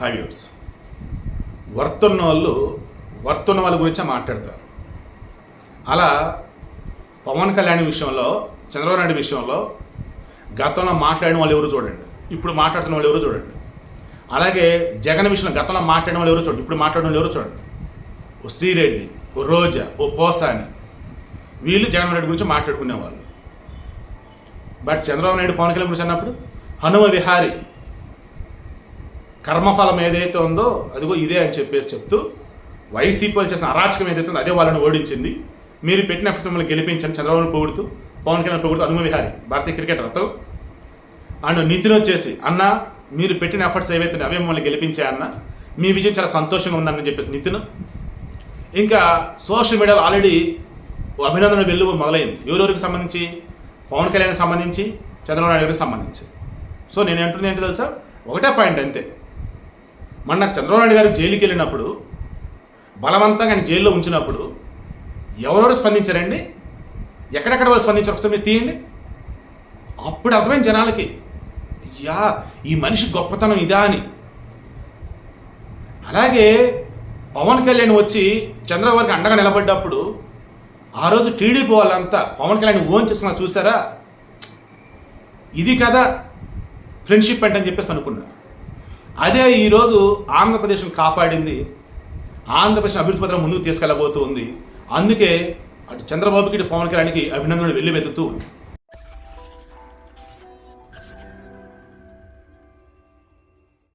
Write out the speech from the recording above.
High views వర్తున్న వాళ్ళు వర్తున్న వాళ్ళ గురించే మాట్లాడతారు. అలా పవన్ కళ్యాణ్ విషయంలో చంద్రబాబు నాయుడు విషయంలో గతంలో మాట్లాడిన వాళ్ళు ఎవరు చూడండి. ఇప్పుడు మాట్లాడుతున్న వాళ్ళు ఎవరు చూడండి. అలాగే జగన్ విషయంలో గతంలో మాట్లాడిన వాళ్ళు ఎవరు చూడండి. ఇప్పుడు మాట్లాడిన వాళ్ళు ఎవరు చూడండి. ఓ శ్రీరెడ్డి ఓ రోజా ఓ పోసాని వీళ్ళు జగన్ రెడ్డి గురించి మాట్లాడుకునేవాళ్ళు. బట్ చంద్రబాబు నాయుడు పవన్ కళ్యాణ్ గురించి అన్నప్పుడు హనుమ విహారీ కర్మఫలం ఏదైతే ఉందో అదిగో ఇదే అని చెప్పేసి చెప్తూ వైసీపీ వాళ్ళు చేసిన అరాచకం ఏదైతే ఉందో అదే వాళ్ళని ఓడించింది. మీరు పెట్టిన ఎఫర్ట్ మిమ్మల్ని గెలిపించండి. చంద్రబాబు పొగుడుతూ పవన్ కళ్యాణ్ పొగుడుతూ అనుమ విహారీ భారతీయ క్రికెటర్తో అండ్ నితిన్ వచ్చేసి అన్న మీరు పెట్టిన ఎఫర్ట్స్ ఏవైతే అవే మిమ్మల్ని గెలిపించాయన్న మీ విజయం చాలా సంతోషంగా ఉందని చెప్పేసి నితిన్. ఇంకా సోషల్ మీడియాలో ఆల్రెడీ అభినందన వెళ్ళు మొదలైంది. ఎవరెవరికి సంబంధించి? పవన్ కళ్యాణ్కి సంబంధించి చంద్రబాబు నాయుడు గారికి సంబంధించి. సో నేను అంటుంది ఏంటి తెలుసా? ఒకటే పాయింట్ అంతే. మొన్న చంద్రబాబు నాయుడు గారు జైలుకి వెళ్ళినప్పుడు బలవంతంగా ఆయన జైల్లో ఉంచినప్పుడు ఎవరెవరు స్పందించారండి? ఎక్కడెక్కడ వాళ్ళు స్పందించారు? ఒకసారి మీరు తీయండి. అప్పుడు అర్థమైంది జనాలకి యా ఈ మనిషి గొప్పతనం ఇదా అని. అలాగే పవన్ కళ్యాణ్ వచ్చి చంద్రబాబు అండగా నిలబడ్డప్పుడు ఆ రోజు టీడీపీ వాళ్ళంతా పవన్ కళ్యాణ్ ఓన్ చేస్తున్నా చూసారా? ఇది కదా ఫ్రెండ్షిప్ అంటే అని చెప్పేసి అనుకున్నారు. అదే ఈరోజు ఆంధ్రప్రదేశ్ను కాపాడింది. ఆంధ్రప్రదేశ్ అభివృద్ధి పత్రం ముందుకు తీసుకెళ్ళబోతూ ఉంది. అందుకే అటు చంద్రబాబుకి ఇటు పవన్ కళ్యాణ్కి అభినందనలు వెళ్ళి వెతుకుతూ ఉంది.